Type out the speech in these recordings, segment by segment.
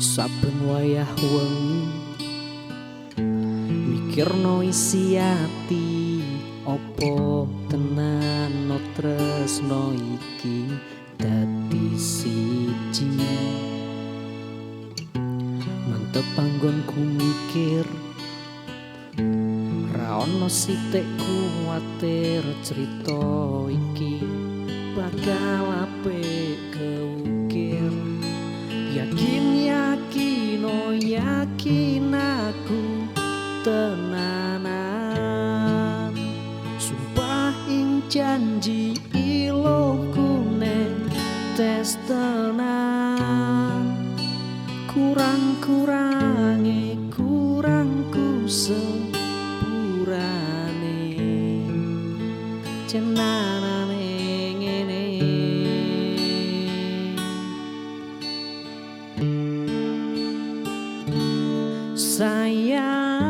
saben wayah wengi. Mikirno isi ati opo tenan no tresno iki dadi siji? Mantep panggonku mikir ra ono sitik kuwatir cerita iki. Bakal apik keukir yakin yakin aku tenanan. Sumpah ing janji iloku neng tes tenan. Kurang kurangi kurangku sepurane. Cenanane sayang.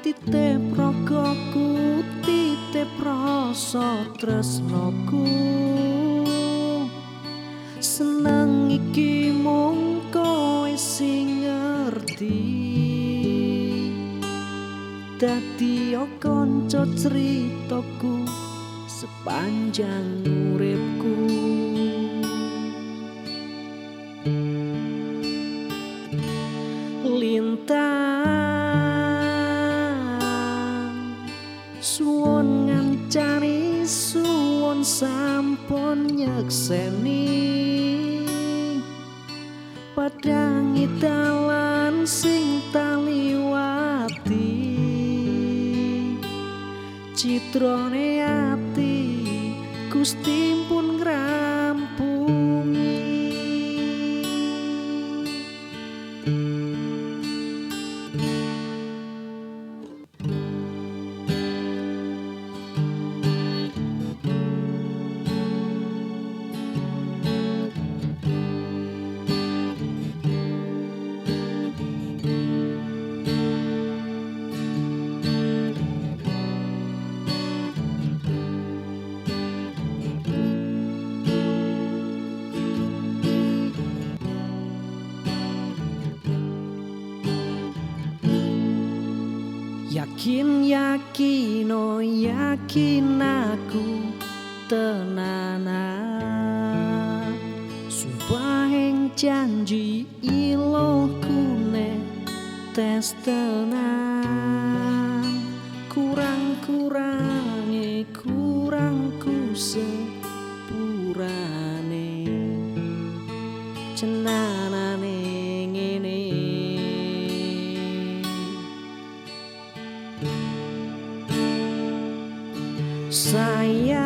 Titip rogoku titip rasa tresnoku. Seneng iki mung kowe sing ngerti. Dadi kanca critaku sepanjang uripku suwon ngancani suwon sampun nyekseni. Padangi dalan sing taliwati citrone ati Gusti Yakin yakin oh yakin aku tenanan. Sumpah yang janji iloku ne tes tenan. Kurang kurangi kurangku sepurane. Cenanane sayang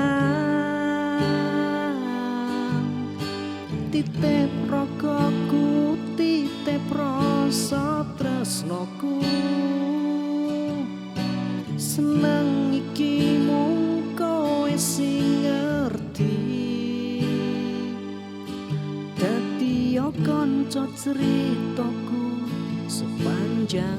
titip rogoku titip rasa tresnoku. Seneng iki mung kowe sing ngerti. Dadi kanca critaku sepanjang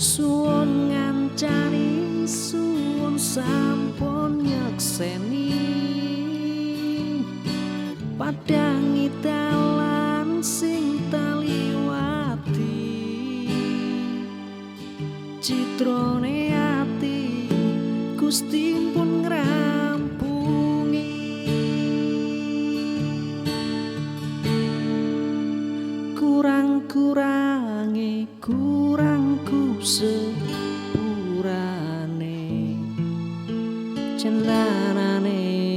Suwon ngancani suwon sampun nyekseni. Padangi dalan sing taliwati Citrone ati Gusti pun ngrampungi. Kurang-kurangi kurangku sepurane cendana nih